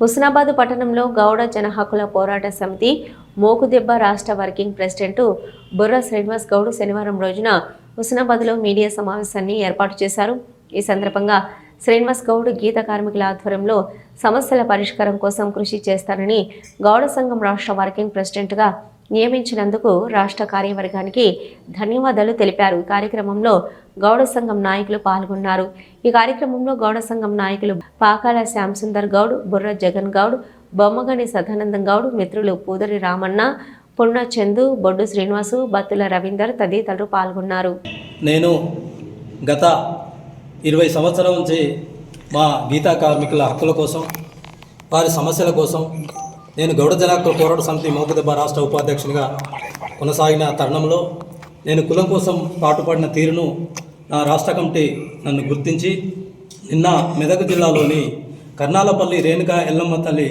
హుస్నాబాద్ పట్టణంలో గౌడ జనహక్కుల పోరాట సమితి మోకుదెబ్బ రాష్ట్ర వర్కింగ్ ప్రెసిడెంట్ బుర్ర శ్రీనివాస్ గౌడ్ శనివారం రోజున హుస్నాబాద్లో మీడియా సమావేశాన్ని ఏర్పాటు చేశారు. ఈ సందర్భంగా శ్రీనివాస్ గౌడ్ గీత కార్మికుల ఆధ్వర్యంలో సమస్యల పరిష్కారం కోసం కృషి చేస్తారని గౌడ సంఘం రాష్ట్ర వర్కింగ్ ప్రెసిడెంట్గా నియమించినందుకు రాష్ట్ర కార్యవర్గానికి ధన్యవాదాలు తెలిపారు. ఈ కార్యక్రమంలో గౌడ సంఘం నాయకులు పాల్గొన్నారు. ఈ కార్యక్రమంలో గౌడ సంఘం నాయకులు పాకాల శ్యాంసుందర్ గౌడ్ బుర్ర జగన్ గౌడ్ బొమ్మగని సదానందం గౌడ్ మిత్రులు పూదరి రామన్న పున్న చందు బొడ్డు శ్రీనివాసు బత్తుల రవీందర్ తదితరులు పాల్గొన్నారు. నేను గత ఇరవై సంవత్సరాల నుంచి మా గీతా కార్మికుల హక్కుల కోసం వారి సమస్యల కోసం నేను గౌడ జనాకుల పోరాట సమితి మోకదెబ్బ రాష్ట్ర ఉపాధ్యక్షునిగా కొనసాగిన తరుణంలో నేను కులం కోసం పాటుపడిన తీరును నా రాష్ట్ర కమిటీ నన్ను గుర్తించి నిన్న మెదక్ జిల్లాలోని కర్నాలపల్లి రేణుకా ఎల్లమ్మ తల్లి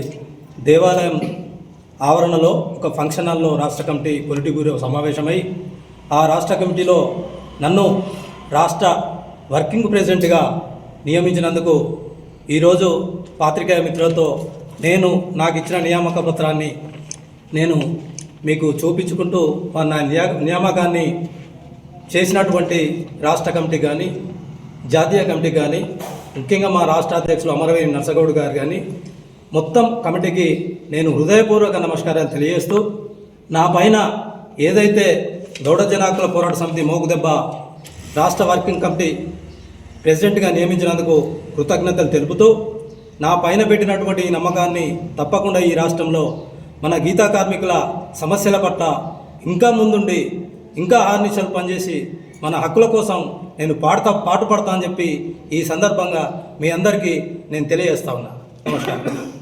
దేవాలయం ఆవరణలో ఒక ఫంక్షన్ హాల్లో రాష్ట్ర కమిటీ పొలిటి బ్యూరో సమావేశమై ఆ రాష్ట్ర కమిటీలో నన్ను రాష్ట్ర వర్కింగ్ ప్రెసిడెంట్గా నియమించినందుకు ఈరోజు పాత్రికేయ మిత్రులతో నేను నాకు ఇచ్చిన నియామక పత్రాన్ని నేను మీకు చూపించుకుంటూ మా నా నియా నియామకాన్ని చేసినటువంటి రాష్ట్ర కమిటీ కానీ జాతీయ కమిటీ కానీ ముఖ్యంగా మా రాష్ట్ర అధ్యక్షులు అమరవీరి నర్సగౌడ్ గారు కానీ మొత్తం కమిటీకి నేను హృదయపూర్వక నమస్కారాలు తెలియజేస్తూ నా పైన ఏదైతే గౌడ జనాకుల పోరాట సమితి మోగుదెబ్బ రాష్ట్ర వర్కింగ్ కమిటీ ప్రెసిడెంట్గా నియమించినందుకు కృతజ్ఞతలు తెలుపుతూ నా పైన పెట్టినటువంటి ఈ నమ్మకాన్ని తప్పకుండా ఈ రాష్ట్రంలో మన గీతా కార్మికుల సమస్యల పట్ల ఇంకా ముందుండి ఇంకా ఆర్నిషలు పనిచేసి మన హక్కుల కోసం నేను పాడుతా పాటుపడతా అని చెప్పి ఈ సందర్భంగా మీ అందరికీ నేను తెలియజేస్తా ఉన్నా. నమస్కారం.